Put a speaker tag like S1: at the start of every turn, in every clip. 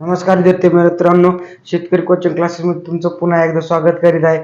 S1: नमस्कार विद्यार्थी मित्रांनो शेतकरी कोचिंग क्लासेसमध्ये तुमचं पुन्हा एकदा स्वागत करीत आहे.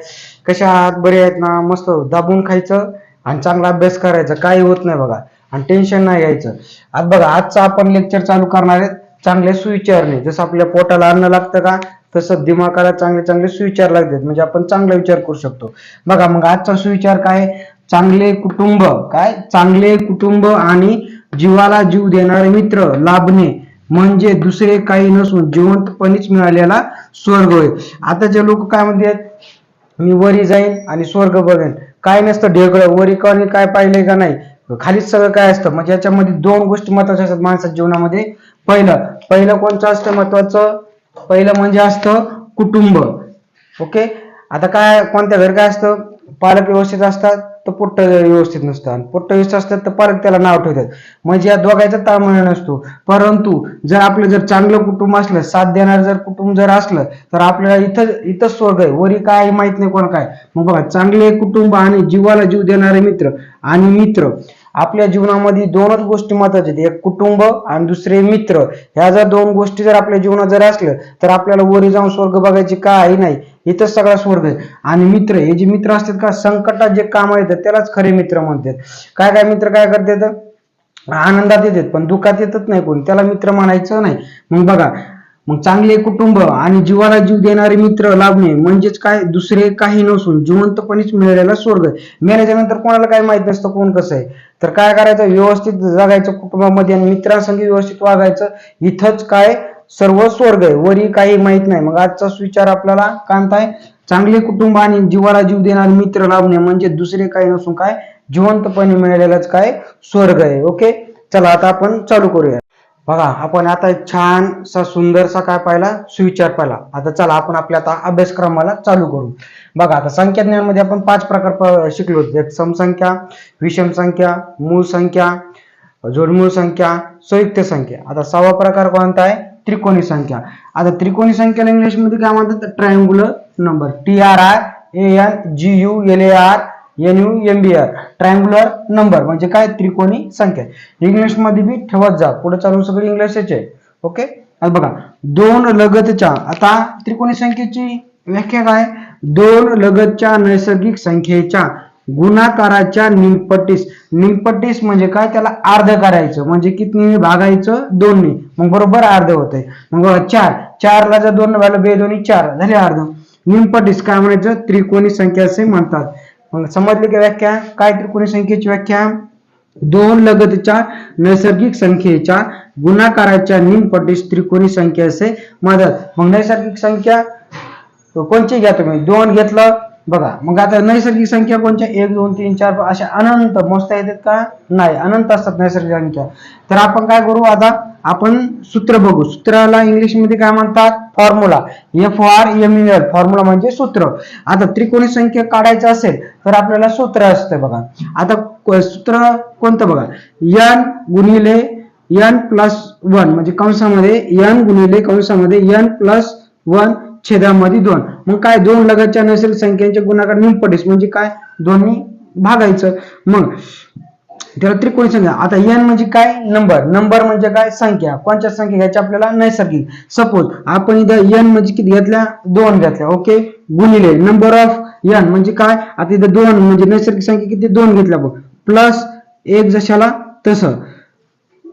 S1: कशा आहात? बरे आहेत ना? मस्त. दाबून खायचं आणि चांगला अभ्यास करायचा. काही होत नाही बघा. आणि टेन्शन नाही घ्यायचं. आज बघा आजचं आपण लेक्चर चालू करणार आहेत चांगले सुविचारणे. जसं आपल्या पोटाला अन्न लागतं का तसं दिमागाला चांगले चांगले सुविचार लागतात. म्हणजे आपण चांगला विचार करू शकतो. बघा मग आजचा सुविचार काय? चांगले कुटुंब. काय? चांगले कुटुंब आणि जीवाला जीव देणारे मित्र लाभणे. म्हणजे दुसरे काही नसून जिवंतपणीच मिळालेला स्वर्ग होय. आताचे लोक काय म्हणतात? मी वरी जाईन आणि स्वर्ग बघेन. काय नसतं ढेकळं. वरी कोणी काय पाहिलंय का नाही? खालीच सगळं काय असतं? म्हणजे याच्यामध्ये दोन गोष्टी महत्त्वाच्या असतात माणसाच्या जीवनामध्ये. पहिलं पहिलं कोणतं असतं महत्वाचं पहिलं म्हणजे असतं कुटुंब. ओके? आता काय कोणत्या घर काय असतं? पालक व्यवस्थित असतात तर पोट्ट व्यवस्थित नसतं आणि पोट्ट व्यवस्थित असतात तर पालक त्याला नाव ठेवतात. म्हणजे या दोघांचा ताळमेळ नसतो. परंतु जर आपलं जर चांगलं कुटुंब असलं साथ देणार जर कुटुंब जर असलं तर आपल्याला इथं इथं स्वर्ग आहे. वरी काय माहीत नाही कोण काय. मग बघा चांगले कुटुंब आणि जीवाला जीव देणारे मित्र आणि मित्र. आपल्या जीवनामध्ये दोनच गोष्टी महत्त्वाच्या आहेत. एक कुटुंब आणि दुसरे मित्र. ह्या जर दोन गोष्टी जर आपल्या जीवनात जर असलं तर आपल्याला वरी जाऊन स्वर्ग बघायची काही नाही. इथंच सगळा स्वर्ग आहे. आणि मित्र हे जे मित्र असतात का संकटात जे काम येतात त्यालाच खरे मित्र म्हणतात. काय काय मित्र काय करतात? आनंदात येतात पण दुःखात येतच नाही कोण. त्याला मित्र म्हणायचं नाही. मग बघा मग चांगले कुटुंब आणि जीवाला जीव देणारे मित्र लाभणे म्हणजेच काय? दुसरे काही नसून जिवंतपणेच मिळालेला स्वर्ग मेल्याच्या नंतर कोणाला काय माहीत नसतं कोण कसं आहे. तर काय करायचं? व्यवस्थित जगायचं कुटुंबामध्ये आणि मित्रांसंगी व्यवस्थित वागायचं. इथंच काय? सर्व स्वर्ग आहे. वरी काही माहीत नाही. मग आजचा विचार आपल्याला कांताय चांगले कुटुंब आणि जीवाला जीव देणारे मित्र लाभणे म्हणजे दुसरे काही नसून काय? जिवंतपणे मिळालेलाच काय? स्वर्ग आहे. ओके? चला आता आपण चालू करूया. बघा आपण आता एक छानसा सुंदरसा काय पाहिला? सुविचार पाहिला. आता चला आपण आपल्या आता अभ्यासक्रमाला चालू करू. बघा आता संख्याज्ञानमध्ये आपण पाच प्रकार शिकलो होतो. एक समसंख्या विषम संख्या मूळ संख्या जोडमूळ संख्या संयुक्त संख्या. आता सहावा प्रकार कोणता आहे? त्रिकोणी संख्या. आता त्रिकोणी संख्याला इंग्लिशमध्ये काय म्हणतात? Triangular number T R I A N G U L A R N U M B R triangular number म्हणजे काय? त्रिकोणी संख्या. इंग्लिशमध्ये बी ठेवत जा. पुढे चालू सगळं इंग्लिशच आहे ओके आता बघा. दोन लगतच्या आता त्रिकोणी संख्येची व्याख्या काय? दोन लगतच्या नैसर्गिक संख्येच्या. गुणाकाराच्या निलपटीस निलपटीस म्हणजे काय? त्याला अर्ध करायचं. म्हणजे किती भागायचं? दोन्ही मग बरोबर अर्ध होतंय. मग चार. चारला जर दोन व्हायला बे दोन्ही चार. झाले अर्ध निमपटीस काय म्हणायचं? त्रिकोणी संख्या असे म्हणतात. मग समजली की व्याख्या? काय त्रिकोणी संख्येची व्याख्या? दोन लगतच्या नैसर्गिक संख्येच्या गुणाकाराच्या निमपटीस त्रिकोणी संख्या असे म्हणतात. मग नैसर्गिक संख्या कोणची घ्या तुम्ही? दोन घेतलं बघा मग आता नैसर्गिक संख्या कोणत्या? एक दोन तीन चार पाच अशा अनंत मोजता येतात का? नाही अनंत असतात नैसर्गिक संख्या. तर आपण काय करू आता? आपण सूत्र बघू. सूत्राला इंग्लिशमध्ये काय म्हणतात? Formula. F R M L formula म्हणजे सूत्र. आता त्रिकोणी संख्या काढायचं असेल तर आपल्याला सूत्र असतं बघा. आता सूत्र कोणतं बघा? यन गुणिले एन प्लस वन म्हणजे कंसामध्ये यन गुणिले कंसामध्ये यन प्लस वन छेदामध्ये दोन. मग काय दोन लगतच्या नैसर्गिक संख्यांचे गुणाकार निमपटीस म्हणजे काय? दोन्ही भागायचं. मग त्याला त्रिकोणी संख्या. आता एन म्हणजे काय? नंबर. नंबर म्हणजे काय? संख्या. कोणत्या संख्या घ्यायच्या आपल्याला? नैसर्गिक. सपोज आपण इथं एन म्हणजे किती घेतल्या? दोन घेतल्या. ओके? गुणिले. नंबर ऑफ एन म्हणजे काय? आता इथं दोन म्हणजे नैसर्गिक संख्या किती? दोन घेतल्या बघ. प्लस एक जशाला तसं.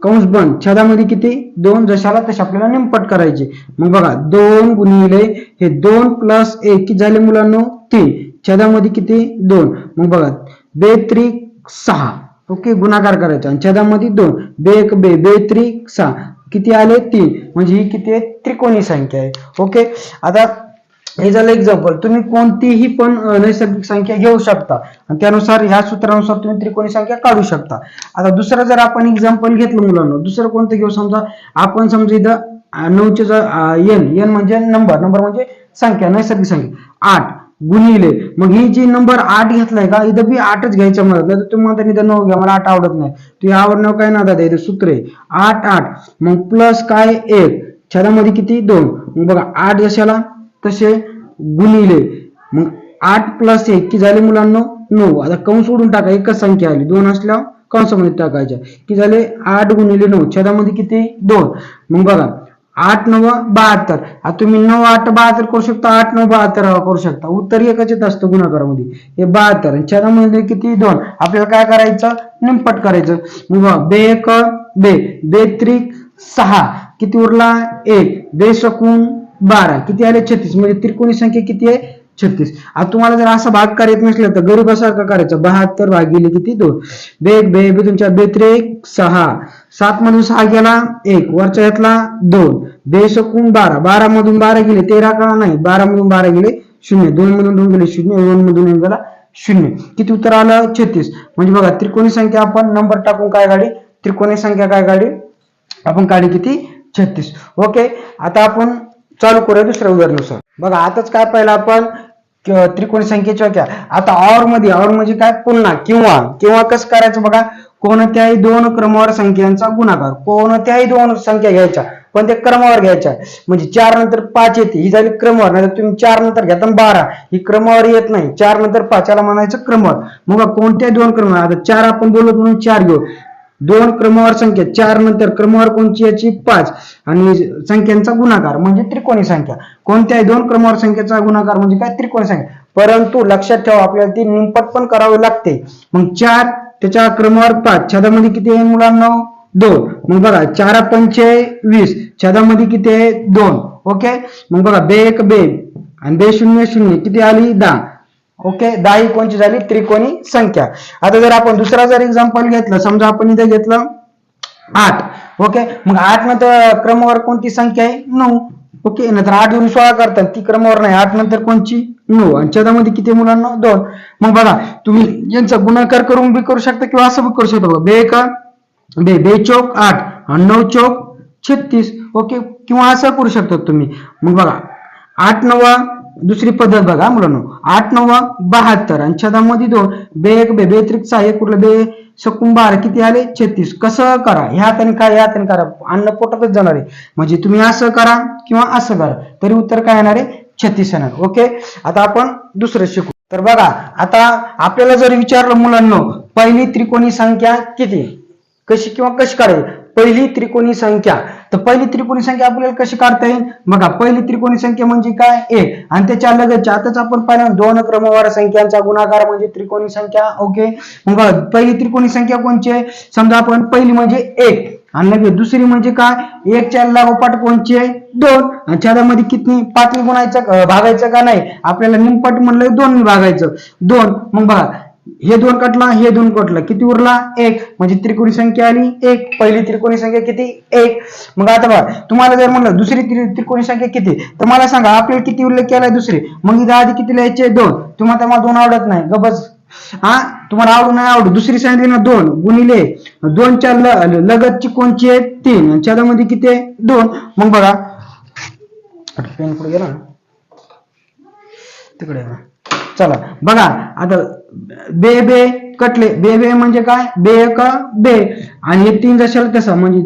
S1: कंस बंद छेदामध्ये किती? दोन. जशाला तसे आपल्याला निमपट करायचे. मग बघा दोन गुणिले हे दोन प्लस एक किती झाले मुलांना? तीन. छेदामध्ये किती? दोन. मग बघा बे त्रिक सहा. ओके गुणाकार करायचा. आणि छेदामध्ये दोन. बे एक बे. बे त्रिक सहा. किती आले? तीन. म्हणजे ही किती आहे? त्रिकोणी संख्या आहे. ओके आता हे झालं एक्झाम्पल तुम्ही कोणतीही पण नैसर्गिक संख्या घेऊ शकता. आणि त्यानुसार ह्या सूत्रानुसार तुम्ही त्रिकोणी संख्या काढू शकता. आता दुसरं जर आपण एक्झाम्पल घेतलं मुलांना दुसरं कोणतं घेऊ? समजा आपण समजा इथं नऊचे जर एन एन म्हणजे नंबर नंबर म्हणजे संख्या नैसर्गिक संख्या. आठ गुणिले. मग ही जी नंबर आठ घेतलाय का इथं बी आठच घ्यायचं म्हणत नाही तर तुम्ही म्हणता इथं नऊ घ्या मला आठ आवडत नाही. तू यावर नऊ काय ना दादा इथं सूत्र आहे. आठ आठ. मग प्लस काय? एक. छदामध्ये किती? दोन. मग बघा आठ जशाला तसे गुणिले. मग आठ प्लस एक की झाले मुलांना नऊ. आता कंस सोडून टाका. एकच संख्या आली. दोन असल्यावर कंसामध्ये टाकायच्या की झाले आठ गुणिले नऊ. छेदामध्ये किती? दोन. मग बघा. आठ नऊ बहात्तर. आता तुम्ही नऊ आठ बहात्तर करू शकता. आठ नऊ बहात्तर करू शकता. उत्तर एकच येत असतं गुणाकारामध्ये. हे बहात्तर. आणि छेदामध्ये किती? दोन. आपल्याला काय करायचं? निमपट करायचं. मग बघा, बे एक बे. बे त्रिक सहा. किती उरला? एक. बे सकून बारा. किती आले? छत्तीस. म्हणजे त्रिकोणी संख्या किती आहे? छत्तीस. आता तुम्हाला जर असं भाग करायचं नसलं तर गरीबासारखं करायचं? बहात्तर भागिले किती? दोन. बे बे बे तुमच्या बेत्रेक सहा. सात मधून सहा गेला एक. वरच्या यातला दोन. बे सकून बारा. बारा मधून बारा गेले तेरा का नाही? बारा मधून बारा गेले शून्य. दोन मधून दोन गेले शून्य. दोन मधून एक गेला शून्य. किती उत्तर आलं? छत्तीस. म्हणजे बघा त्रिकोणी संख्या आपण नंबर टाकून काय गाडी त्रिकोणी संख्या काय गाडी आपण काढी किती? छत्तीस. ओके. आता आपण चालू करूया दुसऱ्या उदाहरणानुसार बघा आताच काय पाहिलं आपण? त्रिकोणी संख्येच्या क्या आता औरमध्ये और म्हणजे काय? पुन्हा किंवा किंवा कसं करायचं बघा? कोणत्याही दोन क्रमवार संख्यांचा गुणाकार. कोणत्याही दोन संख्या घ्यायच्या पण ते क्रमावर घ्यायच्या. म्हणजे चार नंतर पाच येते ही झाली क्रमवार. नाही तुम्ही चार नंतर घ्या तर बारा. ही क्रमावर येत नाही. चार नंतर पाच याला म्हणायचं क्रमवार. मग बघा, कोणत्याही दोन क्रमवार आता चार आपण बोलत म्हणून चार घेऊ. दोन क्रमवार संख्या चार नंतर क्रमवार कोणची याची? पाच. आणि संख्यांचा गुणाकार म्हणजे त्रिकोणी संख्या. कोणत्याही दोन क्रमवार संख्येचा गुणाकार म्हणजे काय? त्रिकोणी संख्या. परंतु लक्षात ठेवा आपल्याला ती निमपट पण करावी लागते. मग चार त्याच्या क्रमवार पाच. छदामध्ये किती आहे मुलांना? दोन. मग बघा चार पंचे वीस. छदामध्ये किती आहे? दोन. ओके? मग बघा बे एक बे. आणि बे शून्य शून्य. किती आली? दहा. ओके दहा ही कोणची झाली? त्रिकोणी संख्या. आता जर आपण दुसरा जर एक्झाम्पल घेतलं समजा आपण इथे घेतलं आठ. ओके मग आठ नंतर क्रमवार कोणती संख्या आहे? नऊ. ओके नंतर आठ वरून सोळा करतात. ती क्रमवार नाही. आठ नंतर कोणची? नऊ. आणि छेदामध्ये किती मुलांना? दोन. मग बघा तुम्ही यांचा गुणाकार करून बी करू शकता किंवा असं बी करू शकता बघा. बे का बे बे चौक आठ आणि नऊ चौक छत्तीस. ओके किंवा असं करू शकता तुम्ही. मग बघा आठ नवा दुसरी पद्धत बघा मुलांनो. आठ नऊ बहात्तर. आणि छदामध्ये दोन. बे एक बे बे एक कुठलं बे सकुंभार किती आले? छत्तीस. कसं करा? ह्या हाताने काय ह्या हाताने करा. अन्न पोटातच जाणार आहे. म्हणजे तुम्ही असं करा किंवा असं करा तरी उत्तर काय येणार आहे? छत्तीस येणार. ओके? आता आपण दुसरं शिकू. तर बघा आता आपल्याला जर विचारलं मुलांना पहिली त्रिकोणी संख्या किती? कशी किंवा कशी काढावी पहिली त्रिकोणी संख्या. तर पहिली त्रिकोणी संख्या आपल्याला कशी काढता येईल? बघा पहिली त्रिकोणी संख्या म्हणजे काय? एक. आणि त्याच्या लगेच आताच आपण पाहिलं दोन क्रमवार संख्यांचा गुणाकार म्हणजे त्रिकोणी संख्या ओके? मग पहिली त्रिकोणी संख्या कोणची आहे? समजा आपण पहिली म्हणजे एक. आणि लगेच दुसरी म्हणजे काय? एकच्या लागोपाठ कोणची आहे? दोन. आणि छादामध्ये किती पाचवी गुणायचं भागायचं का नाही? आपल्याला निमपट म्हणलं दोन भागायचं. दोन. मग बघा हे दोन कटला हे दोन कटला. किती उरला? एक. म्हणजे त्रिकोणी संख्या आली एक. पहिली त्रिकोणी संख्या किती? एक. मग आता बघा तुम्हाला जर म्हणलं दुसरी त्रिकोणी संख्या किती तर मला सांगा आपल्याला किती उल्लेख केलाय दुसरी? मग इथं आधी किती लिहायचे दोन. तुम्हाला मला दोन आवडत नाही. गबस हा? तुम्हाला आवडू नाही आवडू? दुसरी सांगितली ना दोन. गुणिले. दोनच्या ल- लगतची कोणची आहे? तीन. आणि छेदामध्ये किती आहे? दोन. मग बघा. पेन पुढे गेला ना. तिकडे. चला. बघा आता बे बे कटले. बे बे म्हणजे काय? बे एक बे. आणि हे तीन जशाला तसं म्हणजे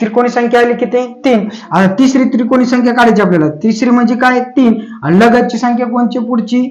S1: त्रिकोणी संख्या आली किती? तीन. आता तिसरी त्रिकोणी संख्या काढायची आपल्याला. तिसरी म्हणजे काय? तीन. आणि लगतची संख्या कोणची? पुढची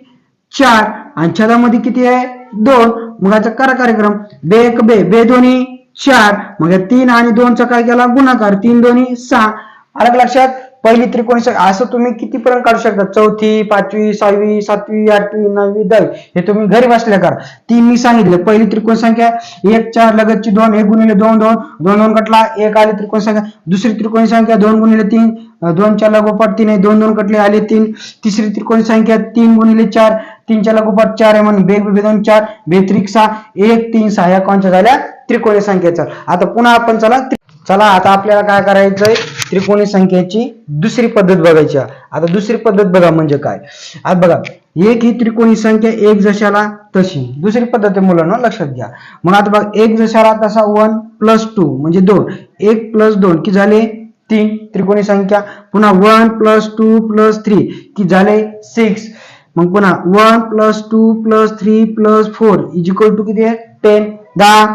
S1: चार. आणि छदामध्ये किती आहे? दोन. मग आता करा कार्यक्रम. बे एक बे. बे दोन्ही चार. मग तीन आणि दोनचा काय केला? गुणाकार. तीन दोन्ही सहा. अलग लक्षात? पहिली त्रिकोणी संख्या असं तुम्ही किती पर्यंत काढू शकता? चौथी पाचवी सहावी सातवी आठवी नववी दहावी. हे तुम्ही घरी बसल्या करा. ती मी सांगितलं. पहिली त्रिकोण संख्या एक चार लगतची दोन एक गुणिले दोन दोन. दोन दोन कटला एक आली त्रिकोण संख्या. दुसरी त्रिकोणी संख्या दोन गुणिले तीन. दोन चार लगोपाठ तीन आहे. दोन दोन कटले आले तीन. तिसरी त्रिकोणी संख्या तीन गुणिले चार. तीन चार लगोपाठ चार आहे म्हणून बेग बे दोन चार बेत्रिक सहा. एक तीन सहा. या कोणच्या झाल्या? त्रिकोणी संख्येचा. आता पुन्हा आपण चला चला आता आपल्याला काय करायचंय? त्रिकोणी संख्येची दुसरी पद्धत बघायची. आता दुसरी पद्धत बघा म्हणजे काय? आता बघा एक ही त्रिकोणी संख्या एक जशाला तशी. दुसरी पद्धत आहे मुलांना लक्षात घ्या. मग आता बघा एक जशाला तसा वन प्लस टू म्हणजे दोन. एक प्लस दोन की झाले तीन त्रिकोणी संख्या. पुन्हा one plus two plus three की झाले सिक्स. मग पुन्हा one plus two plus three plus four is equal to किती आहे? टेन. दहा.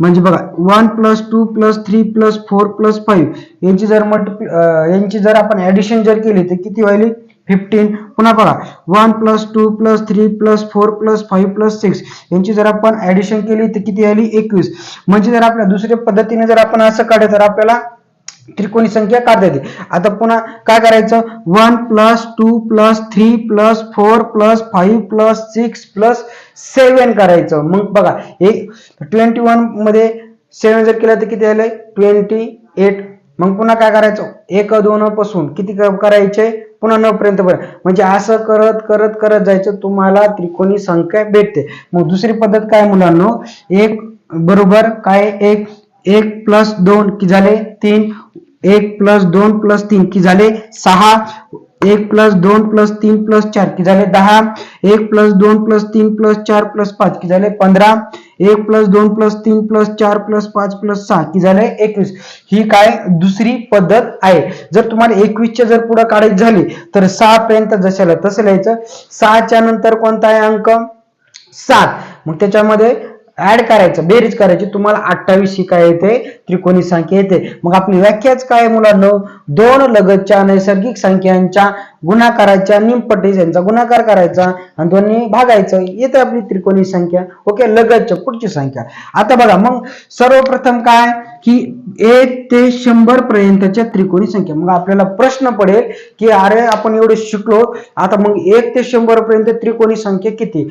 S1: म्हणजे बघा one plus two plus three plus four plus five यांची जर मल्टिप्ल यांची जर आपण ऍडिशन जर केली तर किती व्हायली फिफ्टीन पुन्हा बघा one plus two plus three plus four plus five plus six यांची जर आपण ऍडिशन केली तर किती आली एकवीस. म्हणजे जर आपल्या दुसऱ्या पद्धतीने जर आपण असं काढलं तर आपल्याला त्रिकोणी संख्या काढता येते आता पुन्हा काय करायचं? One plus two plus three plus four plus five plus six plus seven करायचं. मग बघा हे ट्वेंटी वनमध्ये सेवन जर केलं तर किती आलंय ट्वेंटी एट मग पुन्हा काय करायचं? एक दोन पासून किती करायचे? पुन्हा नऊ पर्यंत म्हणजे असं करत करत करत जायचं तुम्हाला त्रिकोणी संख्या भेटते. मग दुसरी पद्धत काय मुलांनो? एक बरोबर काय? एक एक प्लस दोन की झाले? तीन. एक प्लस दोन प्लस तीन की झाले सहा एक प्लस दोन प्लस तीन प्लस चार की झाले दहा एक प्लस दोन प्लस तीन प्लस चार प्लस पाच की झाले पंधरा एक प्लस दोन प्लस तीन प्लस चार प्लस पाच प्लस सहा की झाले एकवीस. ही काय दुसरी पद्धत आहे. जर तुम्हाला एकवीसच्या जर पुढे काढायची झाली तर सहा पर्यंत जशाला तसं लिहायचं. सहाच्या नंतर कोणता आहे अंक? सात. मग त्याच्यामध्ये ऍड करायचं. बेरीज करायची. तुम्हाला अठ्ठावीस काय येते? त्रिकोणी संख्या येते. मग आपली व्याख्याच काय आहे मुलांनो? दोन लगतच्या नैसर्गिक संख्यांच्या गुणाकाराच्या निमपटीस यांचा गुणाकार करायचा आणि दोन्ही भागायचं. येते आपली त्रिकोणी संख्या. ओके लगतच्या पुढची संख्या. आता बघा मग सर्वप्रथम काय? की एक ते शंभर पर्यंतच्या त्रिकोणी संख्या. मग आपल्याला प्रश्न पडेल की अरे आपण एवढे शिकलो आता मग एक ते शंभर पर्यंत त्रिकोणी संख्या किती?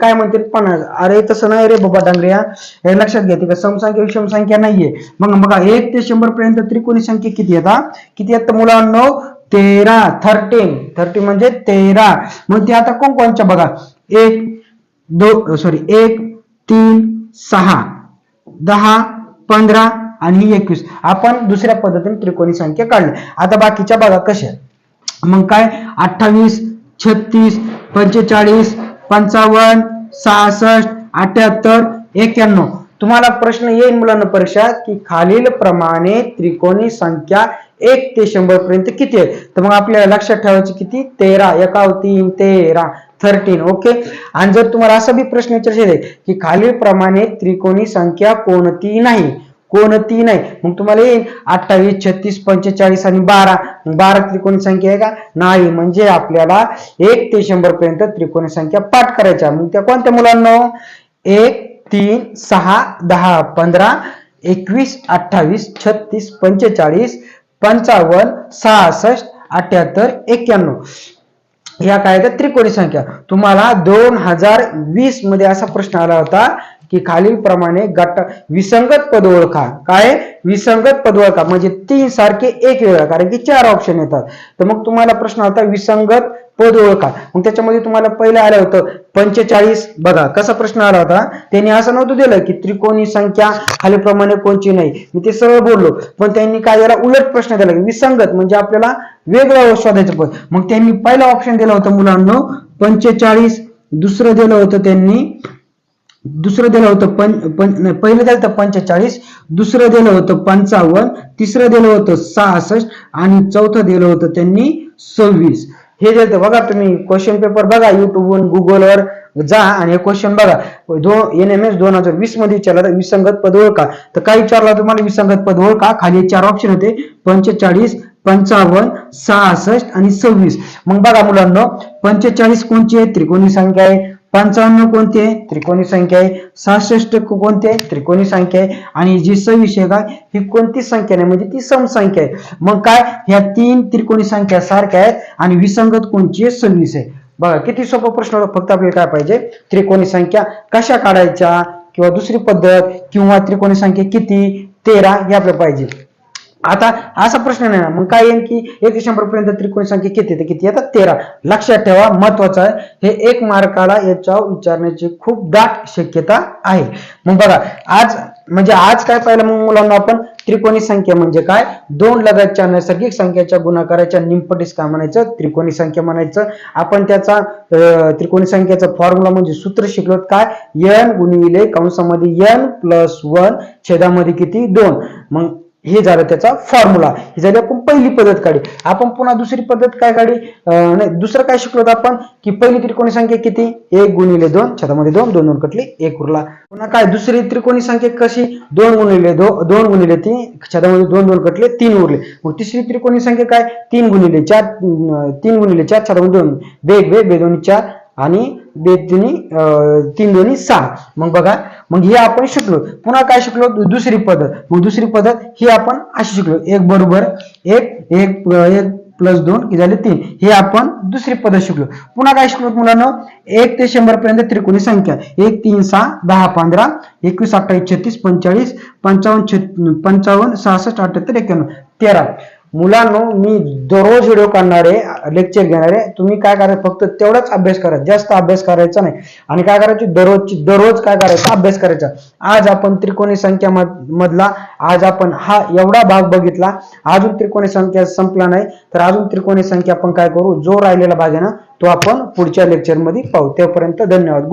S1: काय म्हणतील पन्नास. अरे तसं नाही रे बाबा डांगऱ्या. हे लक्षात घ्या का समसंख्या विषम संख्या नाहीये. मग बघा एक ते शंभर पर्यंत त्रिकोणी संख्या किती येतात किती येतात मुलांना? तेरा. थर्टीन थर्टीन म्हणजे तेरा. मग ते आता कोण कोणच्या बघा. एक दो सॉरी एक तीन सहा. दहा पंधरा आणि एकवीस. आपण दुसऱ्या पद्धतीने त्रिकोणी संख्या काढली. आता बाकीच्या बघा कशा मग काय? अठ्ठावीस छत्तीस पंचेचाळीस पंचावन्न सहासष्ट अठ्याहत्तर एक्क्याण्णव. तुम्हाला प्रश्न येईल मुलांना परीक्षा की खालील प्रमाणे त्रिकोणी संख्या एक ते शंभर पर्यंत किती आहे? तर मग आपल्याला लक्षात ठेवायची किती? तेरा. एकाव तीन तेरा. थर्टीन ओके आणि जर तुम्हाला असा बी प्रश्न विचारायचे की खालील प्रमाणे त्रिकोणी संख्या कोणती नाही? कोणती नाही. मग तुम्हाला येईल अठ्ठावीस छत्तीस पंचेचाळीस आणि बारा. बारा त्रिकोणी संख्या आहे का? नाही. म्हणजे आपल्याला एक ते शंभर पर्यंत त्रिकोणी संख्या पाठ करायच्या मग त्या कोणत्या मुलांना? एक तीन सहा दहा पंधरा एकवीस अठ्ठावीस छत्तीस पंचेचाळीस पंचावन्न सहासष्ट अठ्याहत्तर एक्क्याण्णव या काय तर त्रिकोणी संख्या. तुम्हाला दोन हजार वीसमध्ये असा प्रश्न आला होता. की खालील प्रमाणे गट विसंगत पद ओळखा. काय? विसंगत पद ओळखा. म्हणजे तीन सारखे एक वेळा कारण की चार ऑप्शन येतात. तर मग तुम्हाला प्रश्न आता विसंगत पद ओळखा. मग त्याच्यामध्ये तुम्हाला पहिलं आलं होतं पंचेचाळीस. बघा कसा प्रश्न आला होता? त्यांनी असं नव्हतं दिलं की त्रिकोणी संख्या खालीलप्रमाणे कोणची नाही. मी ते सरळ बोललो. पण त्यांनी काय याला उलट प्रश्न दिला की विसंगत म्हणजे आपल्याला वेगळा शोधायचं पद. मग त्यांनी पहिला ऑप्शन दिला होता मुलांना पंचेचाळीस. दुसरं दिलं होतं त्यांनी दुसरं दिलं होतं पं नाही, पहिलं दिलं होतं पंचेचाळीस दुसरं दिलं होतं पंचावन्न तिसरं दिलं होतं सहासष्ट आणि चौथं दिलं होतं त्यांनी सव्वीस. हे दिलं बघा तुम्ही क्वेश्चन पेपर बघा युट्यूबवर गुगलवर जा आणि हे क्वेश्चन बघा. जो एन एम एस दोन हजार वीसमध्ये विचारला तर विसंगत पद ओळखा. तर काय विचारला तुम्हाला? विसंगत पद ओळखा. खाली चार ऑप्शन होते. पंचेचाळीस पंचावन्न सहासष्ट आणि सव्वीस. मग बघा मुलांना पंचेचाळीस कोणची आहे? त्रिकोणी संख्या आहे. पंचावन्न कोणती आहे? त्रिकोणी संख्या आहे. सहासष्ट कोणती आहे? त्रिकोणी संख्या आहे. आणि जी सव्वीस आहे काय ही कोणती संख्या नाही? म्हणजे ती समसंख्या आहे. मग काय? ह्या तीन त्रिकोणी संख्या सारख्या आहेत आणि विसंगत कोणची आहे? सव्वीस आहे. बघा किती सोपा प्रश्न होता. फक्त आपल्याला काय पाहिजे? त्रिकोणी संख्या कशा काढायच्या? किंवा दुसरी पद्धत किंवा त्रिकोणी संख्या किती? तेरा हे आपल्याला पाहिजे. आता असा प्रश्न नाही ना. मग काय येईल की एक ते शंभर पर्यंत त्रिकोणी संख्या किती येते? किती येतात? तेरा. लक्षात ठेवा महत्वाचं आहे. हे एक मार्काला याच्यावर विचारण्याची खूप दाट शक्यता आहे. मग बघा आज म्हणजे आज काय पाहिलं मग मुलांना आपण? त्रिकोणी संख्या म्हणजे काय? दोन लगतच्या नैसर्गिक संख्येच्या गुणाकाराच्या निमपटीस काय म्हणायचं? त्रिकोणी संख्या म्हणायचं. आपण त्याचा त्रिकोणी संख्येचा फॉर्म्युला म्हणजे सूत्र शिकलो काय? एन गुणिले कंसामध्ये एन प्लस वन छेदामध्ये किती? दोन. मग हे झालं त्याचा फॉर्म्युला ही झाली आपण पहिली पद्धत काढली आपण पुन्हा दुसरी पद्धत काय काढली नाही दुसरं काय शिकलो आपण? की पहिली त्रिकोणी संख्या किती? एक गुणिले दोन छतामध्ये दोन दोन दोन कटली एक उरला. पुन्हा काय? दुसरी त्रिकोणी संख्या कशी? दोन गुणिले दो दोन गुणिले तीन छतामध्ये दोन दोन कटले तीन उरले. मग तिसरी त्रिकोणी संख्या काय? तीन गुणिले चार तीन गुणिले चार छतामध्ये दोन. वेग वेग बे चार आणि बेतीने तीन दोन्ही सहा. मग बघा मग हे आपण शिकलो. पुन्हा काय शिकलो? दुसरी पद्धत. मग दुसरी पद्धत ही आपण अशी शिकलो. एक बरोबर एक एक एक प्लस दोन की झाले तीन. हे आपण दुसरी पद्धत शिकलो. पुन्हा काय शिकलो मुलांना? एक ते शंभर पर्यंत त्रिकोणी संख्या. एक तीन सहा दहा पंधरा एकवीस अठ्ठावीस छत्तीस पंचाळीस पंचावन्न छत पंचावन्न सहासष्ट अठ्याहत्तर एक्क्याण्णव तेरा. मुलांनो मी दररोज व्हिडिओ काढणारे लेक्चर घेणारे तुम्ही काय करायचं? फक्त तेवढाच अभ्यास करायचा जास्त अभ्यास करायचा नाही. आणि काय करायची? दररोजची दररोज काय करायचं? अभ्यास करायचा. आज आपण त्रिकोणी संख्या मध- मधला आज आपण हा एवढा भाग बघितला. अजून त्रिकोणी संख्या संपला नाही. तर अजून त्रिकोणी संख्या आपण काय करू? जो राहिलेला भाग आहे ना तो आपण पुढच्या लेक्चरमध्ये पाहू. तोपर्यंत धन्यवाद.